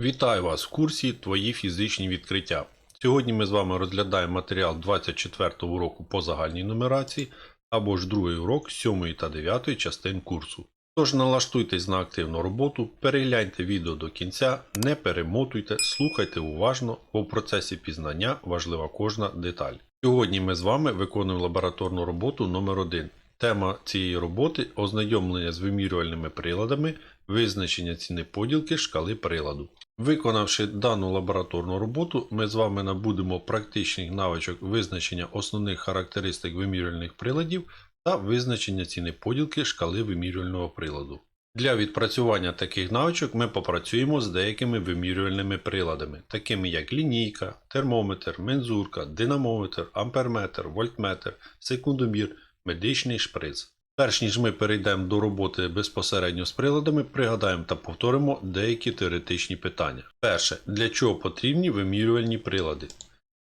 Вітаю вас в курсі Твої фізичні відкриття. Сьогодні ми з вами розглядаємо матеріал 24 уроку по загальній нумерації або ж другий урок 7 та 9 частин курсу. Тож налаштуйтесь на активну роботу, перегляньте відео до кінця, не перемотуйте, слухайте уважно, бо в процесі пізнання важлива кожна деталь. Сьогодні ми з вами виконуємо лабораторну роботу номер 1 Тема цієї роботи ознайомлення з вимірювальними приладами, визначення ціни поділки шкали приладу. Виконавши дану лабораторну роботу, ми з вами набудемо практичних навичок визначення основних характеристик вимірювальних приладів та визначення ціни поділки шкали вимірювального приладу. Для відпрацювання таких навичок ми попрацюємо з деякими вимірювальними приладами, такими як лінійка, термометр, мензурка, динамометр, амперметр, вольтметр, секундомір, медичний шприц. Перш ніж ми перейдемо до роботи безпосередньо з приладами, пригадаємо та повторимо деякі теоретичні питання. Перше. Для чого потрібні вимірювальні прилади?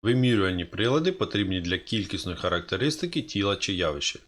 Вимірювальні прилади потрібні для кількісної характеристики тіла чи явища.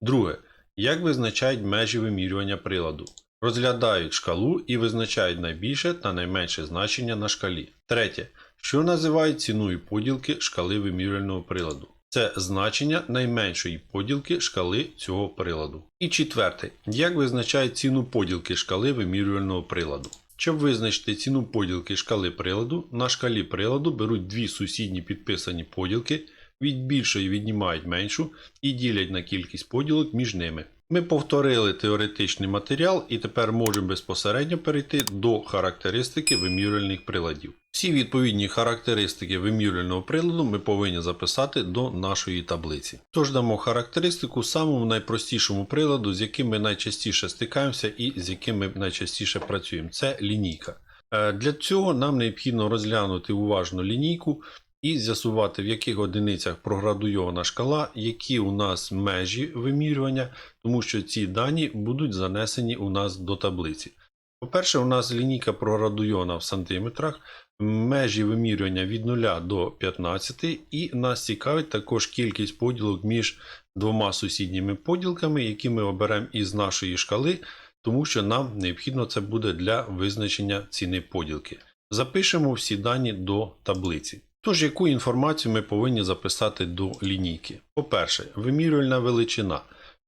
Друге. Як визначають межі вимірювання приладу? Розглядають шкалу і визначають найбільше та найменше значення на шкалі. Третє. Що називають ціною поділки шкали вимірювального приладу? Це значення найменшої поділки шкали цього приладу. І четверте. Як визначають ціну поділки шкали вимірювального приладу? Щоб визначити ціну поділки шкали приладу, на шкалі приладу беруть дві сусідні підписані поділки, від більшої віднімають меншу і ділять на кількість поділок між ними. Ми повторили теоретичний матеріал і тепер можемо безпосередньо перейти до характеристики вимірювальних приладів. Всі відповідні характеристики вимірювального приладу ми повинні записати до нашої таблиці. Тож дамо характеристику самому найпростішому приладу, з яким ми найчастіше стикаємося і з яким ми найчастіше працюємо. Це лінійка. Е, Для цього нам необхідно розглянути уважно лінійку і з'ясувати, в яких одиницях проградуйована шкала, які у нас межі вимірювання, тому що ці дані будуть занесені у нас до таблиці. По-перше, у нас лінійка проградуйована в сантиметрах, межі вимірювання від 0 до 15, і нас цікавить також кількість поділок між двома сусідніми поділками, які ми оберемо із нашої шкали, тому що нам необхідно це буде для визначення ціни поділки. Запишемо всі дані до таблиці. Тож, яку інформацію ми повинні записати до лінійки? По-перше, вимірювальна величина.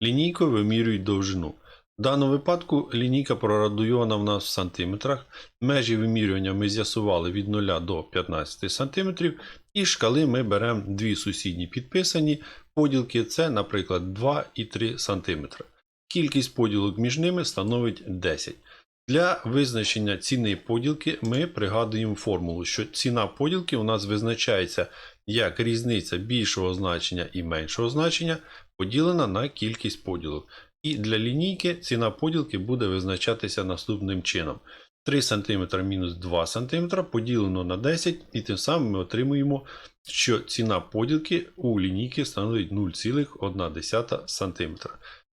Лінійкою вимірюють довжину. В даному випадку лінійка прорадуйована в нас в сантиметрах. Межі вимірювання ми з'ясували від 0 до 15 см. І шкали ми беремо дві сусідні підписані поділки, це, наприклад, 2 і 3 см. Кількість поділок між ними становить 10. Для визначення ціни поділки ми пригадуємо формулу, що ціна поділки у нас визначається як різниця більшого значення і меншого значення поділена на кількість поділок. І для лінійки ціна поділки буде визначатися наступним чином. 3 см мінус 2 см поділено на 10, і тим самим ми отримуємо, що ціна поділки у лінійки становить 0,1 см.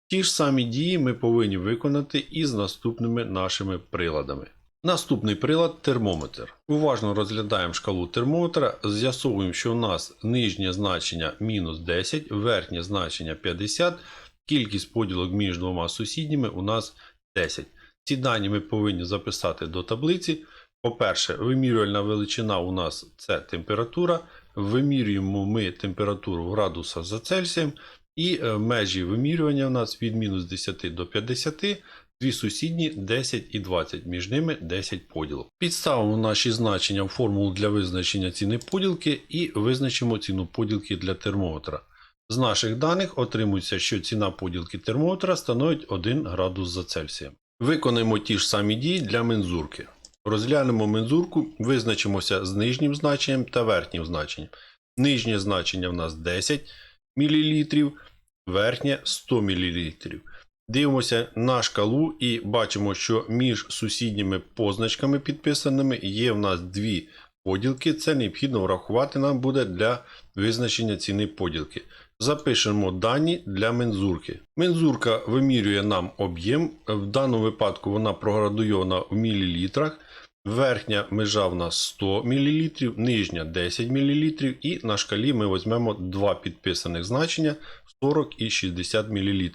Ті ж самі дії ми повинні виконати і з наступними нашими приладами. Наступний прилад термометр. Уважно розглядаємо шкалу термометра, з'ясовуємо, що у нас нижнє значення мінус 10, верхнє значення 50, кількість поділок між двома сусідніми у нас 10. Ці дані ми повинні записати до таблиці. По-перше, вимірювальна величина у нас це температура. Вимірюємо ми температуру в градусах за Цельсієм. І е, межі вимірювання у нас від мінус 10 до 50, дві сусідні 10 і 20, між ними 10 поділок. Підставимо наші значення в формулу для визначення ціни поділки і визначимо ціну поділки для термометра. З наших даних отримується, що ціна поділки термометра становить 1 градус за Цельсієм. Виконаємо ті ж самі дії для мензурки. Розглянемо мензурку, визначимося з нижнім значенням та верхнім значенням. Нижнє значення в нас 10 мл, верхнє 100 мл. Дивимося на шкалу і бачимо, що між сусідніми позначками підписаними є в нас дві поділки. Це необхідно врахувати нам буде для визначення ціни поділки. Запишемо дані для мензурки. Мензурка вимірює нам об'єм. В даному випадку вона проградуйована в мілілітрах. Верхня межа в нас 100 мл, нижня 10 мл, і на шкалі ми візьмемо два підписаних значення 40 і 60 мл.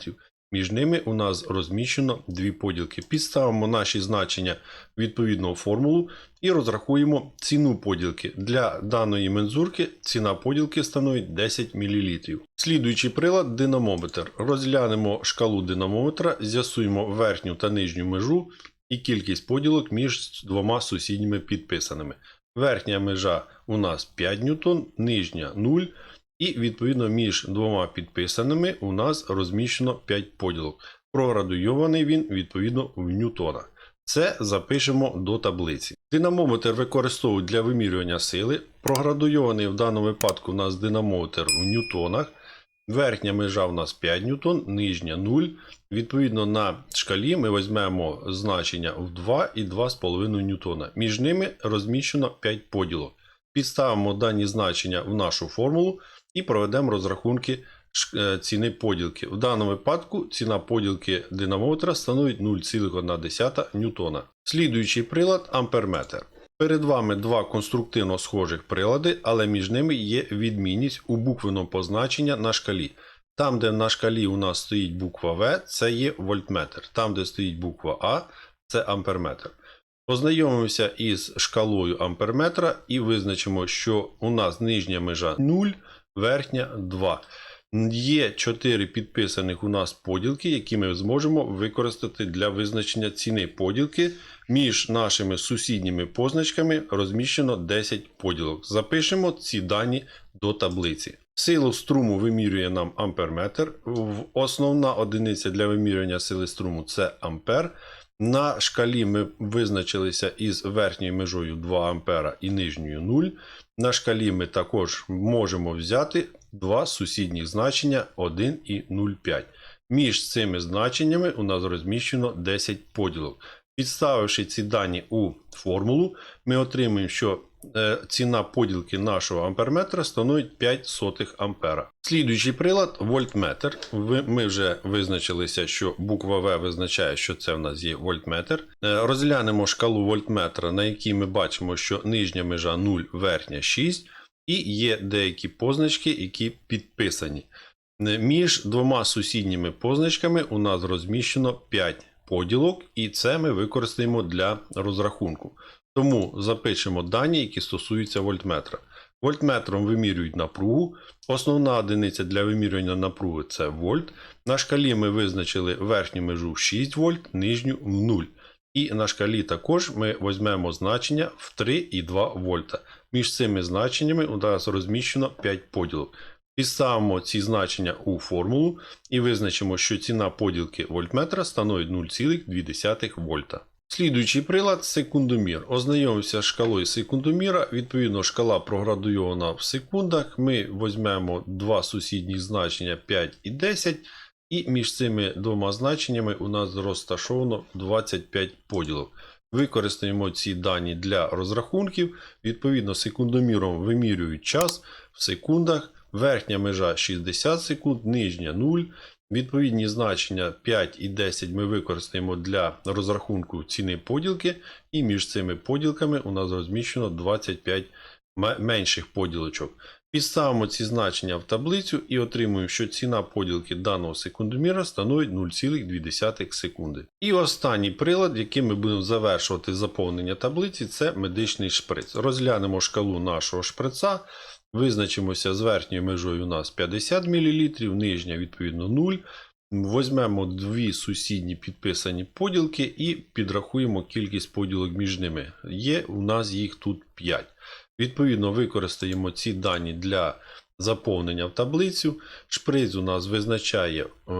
Між ними у нас розміщено дві поділки. Підставимо наші значення відповідно в формулу і розрахуємо ціну поділки. Для даної мензурки ціна поділки становить 10 мл. Слідуючий прилад динамометр. Розглянемо шкалу динамометра, з'ясуємо верхню та нижню межу і кількість поділок між двома сусідніми підписаними. Верхня межа у нас 5 ньютон, нижня 0. І відповідно між двома підписаними у нас розміщено 5 поділок. Проградуйований він відповідно в ньютонах. Це запишемо до таблиці. Динамометр використовують для вимірювання сили. Проградуйований в даному випадку у нас динамометр в ньютонах. Верхня межа у нас 5 ньютон, нижня 0. Відповідно на шкалі ми візьмемо значення в 2 і 2,5 ньютона. Між ними розміщено 5 поділок. Підставимо дані значення в нашу формулу і проведемо розрахунки е, ціни поділки. В даному випадку ціна поділки динамометра становить 0,1 ньютона. Слідуючий прилад амперметр. Перед вами два конструктивно схожих прилади, але між ними є відмінність у буквеному позначення на шкалі. Там, де на шкалі у нас стоїть буква В, це є вольтметр. Там, де стоїть буква А, це амперметр. Познайомимося із шкалою амперметра і визначимо, що у нас нижня межа 0, верхня 2. Є 4 підписаних у нас поділки, які ми зможемо використати для визначення ціни поділки. Між нашими сусідніми позначками розміщено 10 поділок. Запишемо ці дані до таблиці. Силу струму вимірює нам амперметр. Основна одиниця для вимірювання сили струму це ампер. На шкалі ми визначилися із верхньою межою 2 А і нижньою 0. На шкалі ми також можемо взяти два сусідніх значення 1 і 0,5. Між цими значеннями у нас розміщено 10 поділок. Підставивши ці дані у формулу, ми отримуємо, що ціна поділки нашого амперметра становить 5 сотих ампера. Слідуючий прилад вольтметр. Ми вже визначилися, що буква В визначає, що це в нас є вольтметр. Е, Розглянемо шкалу вольтметра, на якій ми бачимо, що нижня межа 0, верхня 6, і є деякі позначки, які підписані. Е, Між двома сусідніми позначками у нас розміщено 5 поділок, і це ми використаємо для розрахунку. Тому запишемо дані, які стосуються вольтметра. Вольтметром вимірюють напругу. Основна одиниця для вимірювання напруги це вольт. На шкалі ми визначили верхню межу 6 вольт, нижню в 0. І на шкалі також ми візьмемо значення в 3,2 вольта. Між цими значеннями у нас розміщено 5 поділок. Підставимо ці значення у формулу і визначимо, що ціна поділки вольтметра становить 0,2 вольта. Слідуючий прилад секундомір. Ознайомився з шкалою секундоміра. Відповідно, шкала проградуйована в секундах. Ми візьмемо два сусідні значення 5 і 10. І між цими двома значеннями у нас розташовано 25 поділок. Використаємо ці дані для розрахунків. Відповідно, секундоміром вимірюють час в секундах. Верхня межа 60 секунд, нижня 0. Відповідні значення 5 і 10 ми використаємо для розрахунку ціни поділки, і між цими поділками у нас розміщено 25 менших поділочок. Підставимо ці значення в таблицю і отримуємо, що ціна поділки даного секундоміра становить 0,2 секунди. І останній прилад, яким ми будемо завершувати заповнення таблиці, це медичний шприц. Розглянемо шкалу нашого шприца. Визначимося з верхньою межою у нас 50 мл, нижня відповідно 0. Возьмемо дві сусідні підписані поділки і підрахуємо кількість поділок між ними. Є у нас їх тут 5. Відповідно, використаємо ці дані для заповнення в таблицю. Шприц у нас визначає е,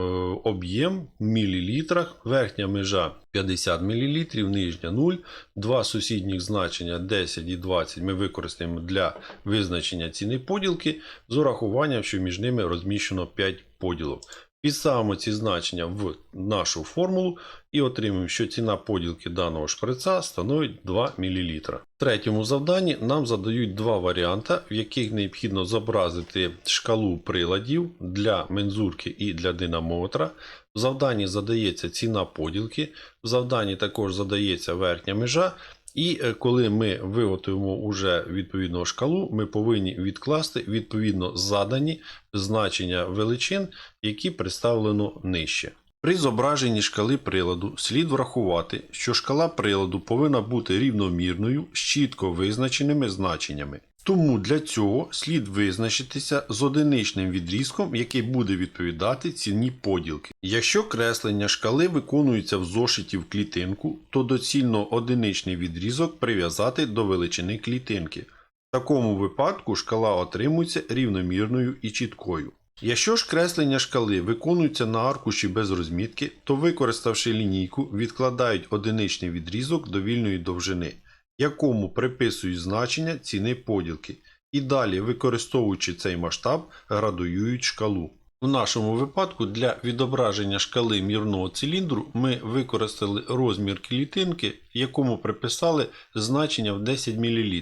об'єм в мілілітрах, верхня межа 50 мл, нижня 0. Два сусідніх значення 10 і 20 ми використаємо для визначення ціни поділки з урахуванням, що між ними розміщено 5 поділок. Підставимо ці значення в нашу формулу і отримуємо, що ціна поділки даного шприца становить 2 мл. В третьому завданні нам задають два варіанти, в яких необхідно зобразити шкалу приладів для мензурки і для динамометра. В завданні задається ціна поділки, в завданні також задається верхня межа. І е, коли ми виготовимо уже відповідну шкалу, ми повинні відкласти відповідно задані значення величин, які представлено нижче. При зображенні шкали приладу слід врахувати, що шкала приладу повинна бути рівномірною з чітко визначеними значеннями. Тому для цього слід визначитися з одиничним відрізком, який буде відповідати ціні поділки. Якщо креслення шкали виконується в зошиті в клітинку, то доцільно одиничний відрізок прив'язати до величини клітинки. В такому випадку шкала отримується рівномірною і чіткою. Якщо ж креслення шкали виконуються на аркуші без розмітки, то використавши лінійку, відкладають одиничний відрізок до вільної довжини, якому приписують значення ціни поділки, і далі, використовуючи цей масштаб, градуюють шкалу. В нашому випадку для відображення шкали мірного циліндру ми використали розмір клітинки, якому приписали значення в 10 мл.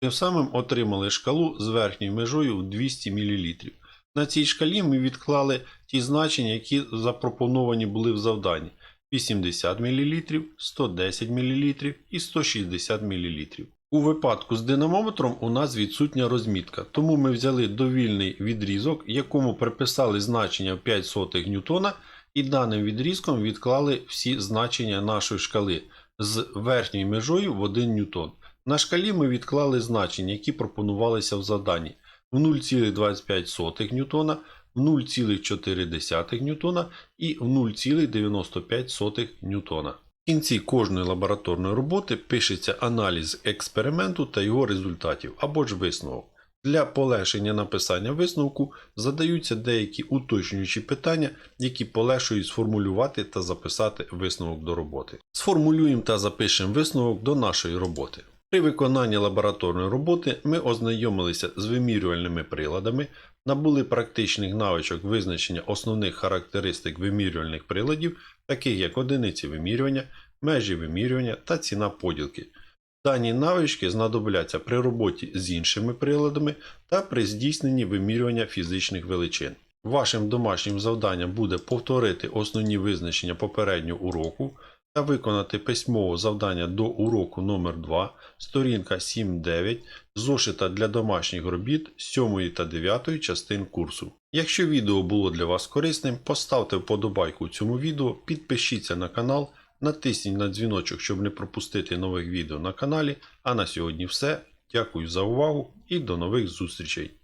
Тим самим отримали шкалу з верхньою межою в 200 мл. На цій шкалі ми відклали ті значення, які запропоновані були в завданні: 80 мл, 110 мл і 160 мл. У випадку з динамометром у нас відсутня розмітка, тому ми взяли довільний відрізок, якому приписали значення в 5 сотих ньютона, і даним відрізком відклали всі значення нашої шкали з верхньою межою в 1 ньютон. На шкалі ми відклали значення, які пропонувалися в заданні в 0,25 ньютона, в 0,4 ньютона і в 0,95 ньютона. В кінці кожної лабораторної роботи пишеться аналіз експерименту та його результатів або ж висновок. Для полегшення написання висновку задаються деякі уточнюючі питання, які полегшують сформулювати та записати висновок до роботи. Сформулюємо та запишемо висновок до нашої роботи. При виконанні лабораторної роботи ми ознайомилися з вимірювальними приладами, набули практичних навичок визначення основних характеристик вимірювальних приладів, таких як одиниці вимірювання, межі вимірювання та ціна поділки. Дані навички знадобляться при роботі з іншими приладами та при здійсненні вимірювання фізичних величин. Вашим домашнім завданням буде повторити основні визначення попереднього уроку та виконати письмове завдання до уроку номер 2 сторінка 7-9, зошита для домашніх робіт 7 та 9 частин курсу. Якщо відео було для вас корисним, поставте вподобайку цьому відео, підпишіться на канал, натисніть на дзвіночок, щоб не пропустити нових відео на каналі. А на сьогодні все. Дякую за увагу і до нових зустрічей!